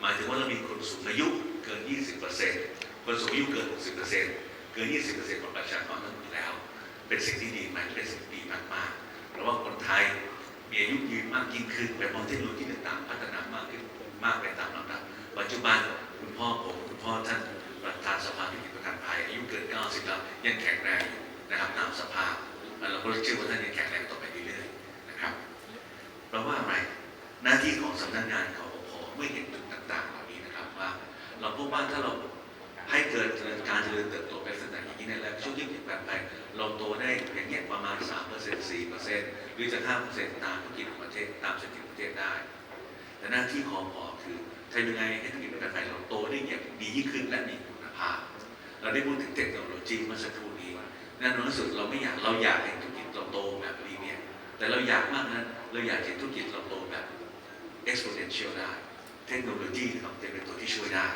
หมายถึงว่าเรามีคนสูงอายุเกิน 20%คนสูงอายุเกิน 60%เกิน 20%ของประชากรทั้งหมดแล้ว เป็นสิ่งที่ดีไหมเป็นสิ่งดีมากๆเพราะว่าคนไทยมีอายุยืนมากยิ่งขึ้นแบบเทคโนโลยีต่างๆพัฒนามากขึ้นมากไปตามลำดับปัจจุบันคุณพ่อผมคุณพ่อท่านประธานสภาธุรกิจประกันภัยอายุเกิน 90 แล้วยังแข็งแรงอยู่นะครับตามสภาพแล้วเราก็เชื่อว่าท่านยังแข็งแรงต่อไปเรื่อยๆนะครับเพราะว่าอะไรหน้าที่ของสำนักงาน ว่าถ้าเราให้เกิดการเจริญเติบโตเป็นลักษณะอย่างนี้ในแล้วช่วงที่เปลี่ยนแปลงไปเราโตได้อย่างเงี้ยประมาณ 3% 4%หรือจะ 5%ตามธุรกิจของประเทศตามเศรษฐกิจประเทศได้ แต่หน้าที่ของพอคือทำยังไงให้ธุรกิจประกันภัยเราโตได้อย่างดียิ่งขึ้นและมีคุณภาพ เราได้พูดถึงเทคโนโลยีเมื่อสักครู่นี้แน่นอนที่สุดเราไม่อยากเราอยากเห็นธุรกิจเราโตแบบนี้เนี่ยแต่เราอยากมากนั้นเราอยากเห็นธุรกิจเราโตแบบ exponential ได้ เทคโนโลยีครับจะเป็นตัวที่ช่วยได้